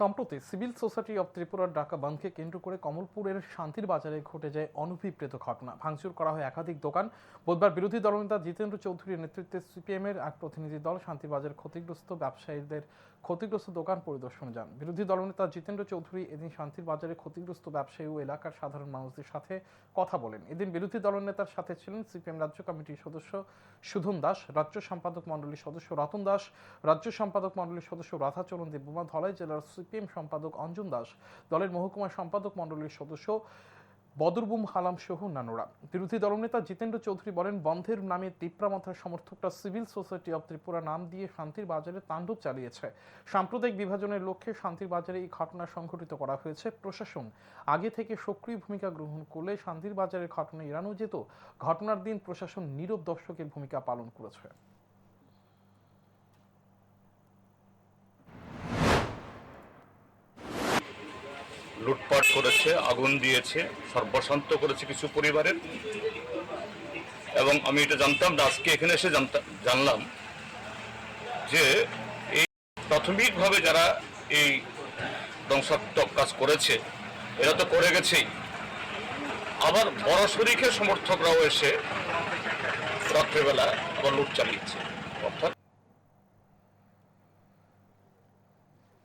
সম্প্রতি civil society of ত্রিপুরার ডাকা বন্ধকে কেন্দ্র করে কমলপুরের শান্তির বাজারে ঘটে যায় অনভিপ্রেত ঘটনা। ভাঙচুর করা হয় একাধিক দোকান। বুধবার বিরোধী দলনেতা জিতেন্দ্র চৌধুরীর নেতৃত্বে সিপিএম এর এক প্রতিনিধি দল শান্তিবাজার ক্ষতিগ্রস্ত ব্যবসায়ীদের ক্ষতিগ্রস্ত দোকান পরিদর্শনে যান। বিরোধী দলনেতা জিতেন্দ্র চৌধুরী এদিন শান্তির বাজারে ক্ষতিগ্রস্ত ব্যবসায়ী ও এলাকার সাধারণ মানুষদের সাথে কথা বলেন। এদিন বিরোধী দলনেতার সাথে ছিলেন সিপিএম রাজ্য কমিটির সদস্য সুধন দাস, রাজ্য সম্পাদক মণ্ডলীর সদস্য রতন দাস, রাজ্য সম্পাদক মণ্ডলীর সদস্য রাধাচরণ দেববর্মা, ধলাই জেলার সিপিএম সম্পাদক অঞ্জন দাস, দলের মহকুমা সম্পাদক মণ্ডলীর সদস্য বদরবুম হালাম সহ অন্যান্যরা। বিরোধী দলনেতা জিতেন্দ্র চৌধুরী বলেন, বন্ধের নামে তিপ্রামাথার সমর্থকরা সিভিল সোসাইটি অব ত্রিপুরা নাম দিয়ে শান্তির বাজারে তাণ্ডব চালিয়েছে। সাম্প্রদায়িক বিভাজনের লক্ষ্যে শান্তির বাজারে এই ঘটনা সংঘটিত করা হয়েছে। প্রশাসন আগে থেকে সক্রিয় ভূমিকা গ্রহণ করলে শান্তির বাজারের ঘটনা এড়ানো যেত। ঘটনার দিন প্রশাসন নীরব দর্শকের ভূমিকা পালন করেছে। লুটপাট করেছে, আগুন দিয়েছে, সর্বশান্ত করেছে কিছু পরিবারের। এবং আমি এটা জানতাম না, আজকে এখানে এসে জানলাম যে এই প্রাথমিকভাবে যারা এই ধ্বংসাত্মক কাজ করেছে, এরা তো করে গেছেই। আবার বড় শরীরের সমর্থকরাও এসে রাত্রেবেলা আবার লুট চালিয়েছে। অর্থাৎ